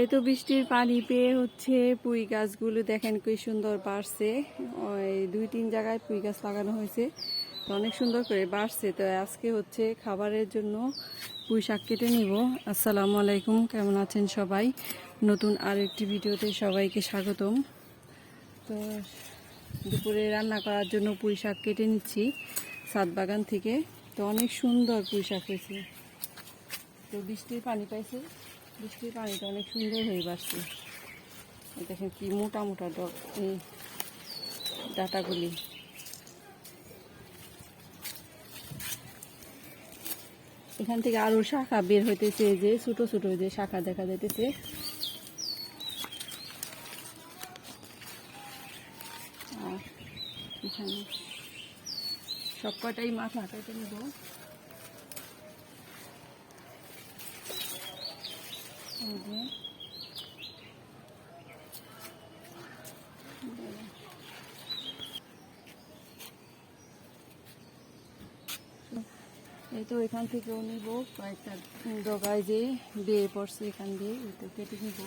এই তো বৃষ্টির পানি পেয়ে হচ্ছে পুঁই গাছগুলো দেখেন কি সুন্দর বাড়ছে। ওই দুই তিন জায়গায় পুঁই গাছ লাগানো হয়েছে। তো অনেক সুন্দর করে বাড়ছে। তো আজকে হচ্ছে খাবারের জন্য পুঁই শাক কেটে নিব। আসসালামু আলাইকুম কেমন আছেন সবাই? নতুন আর একটি ভিডিওতে সবাইকে স্বাগতম। তো দুপুরে রান্না করার জন্য পুঁই শাক কেটে নিচ্ছি, সাত বাগান থেকে। তো অনেক সুন্দর পুঁই শাক হয়েছে। তো বৃষ্টির পানি পাইছে। বৃষ্টির পানিটা অনেক সুন্দর হয়ে বাড়ছে। দেখেন কি মোটা মোটা এই ডাটাগুলি। এখান থেকে আরও শাখা বের হইতেছে যে ছোটো ছোটো যে শাখা দেখা যাইতেছে। এখানে। সব কটাই মাথা কেটে নেব এই তো এখান থেকেও নিব কয়েকটা ডগায় যে বেয়ে পড়ছে এখান দিয়ে তো কেটে নিব।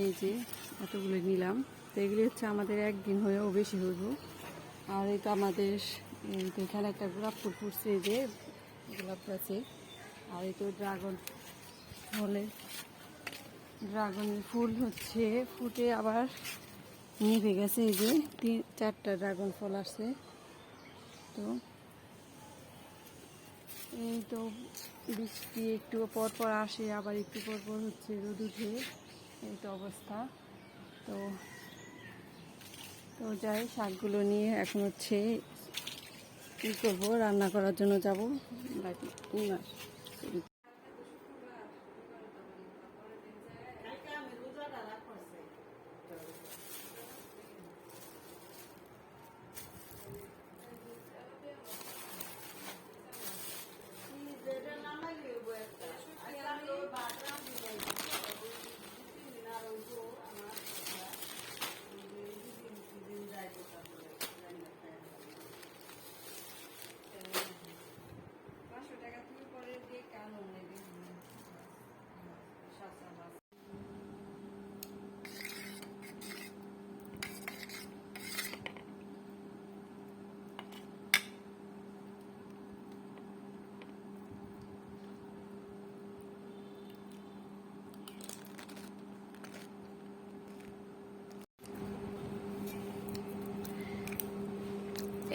এই যে এতগুলো নিলাম। তো এগুলি হচ্ছে আমাদের একদিন হয়েও বেশি হইব। আর এই তো আমাদের এখানে একটা গোলাপ ফুল ফুটছে এই যে, গোলাপ গাছে। আর এই তো ড্রাগন হলে ড্রাগন ফুল হচ্ছে, ফুটে আবার নিভে গেছে এই যে, তিন, চারটা ড্রাগন ফল আসছে। তো এই তো বৃষ্টি একটু পর পর আসে, আবার একটু পর পর হচ্ছে রোদ উঠে। এই তো অবস্থা। তো তো যাই, শাকগুলো নিয়ে এখন হচ্ছে কী করব? রান্না করার জন্য যাব। বাকি না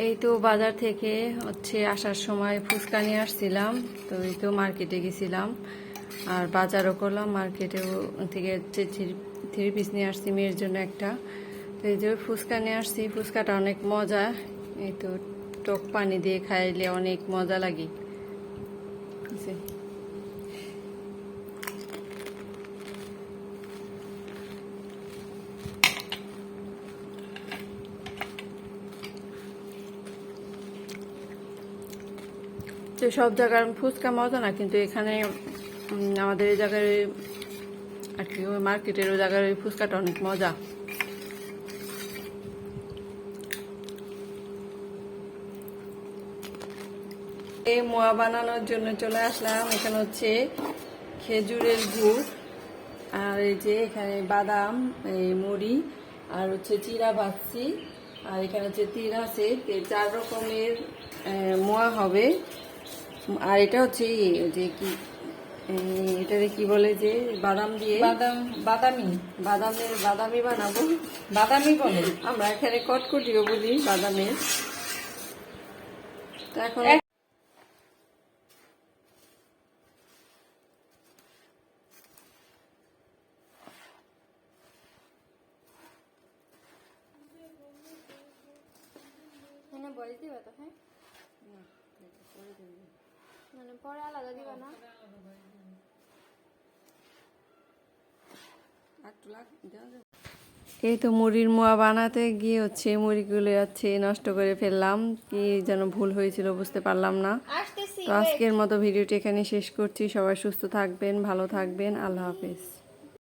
এই তো বাজার থেকে হচ্ছে আসার সময় ফুচকা নিয়ে আসছিলাম, তো এই তো মার্কেটে গেছিলাম। আর বাজারও করলাম, মার্কেটেও থেকে হচ্ছে থ্রি পিস নিয়ে আসছি মেয়ের জন্য একটা। তো এই যে ফুচকা নিয়ে আসছি, ফুচকাটা অনেক মজা। এই তো টক পানি দিয়ে খাইলে অনেক মজা লাগে। তো সব জায়গার ফুচকা মজা না, কিন্তু এখানে আমাদের এই জায়গার আর কি, ওই মার্কেটের ওই জায়গার ওই ফুচকাটা অনেক মজা। এই মোয়া বানানোর জন্য চলে আসলাম। এখানে হচ্ছে খেজুরের গুড়, আর এই যে এখানে বাদাম, এই মুড়ি, আর হচ্ছে চিরা ভাজছি। আর এখানে হচ্ছে তিল আছে। চার রকমের মোয়া হবে। আর এটা হচ্ছে যে কি এটা কি বলে যে বাদাম দিয়ে? বাদাম বাদামি। বাদামের বাদামি বানাবো। বাদামি বলে। আমরা এখানে কটকটিও বলি বাদামের তো এখন বয়স দিবা তো হ্যাঁ? মানে পরে আলাদা দিবা না? এই তো মুড়ির মোয়া বানাতে গিয়ে হচ্ছে মুড়িগুলো যাচ্ছে নষ্ট করে ফেললাম কি যেন ভুল হয়েছিল বুঝতে পারলাম না। তো আজকের মতো ভিডিওটি এখানে শেষ করছি সবাই সুস্থ থাকবেন ভালো থাকবেন আল্লাহ হাফেজ।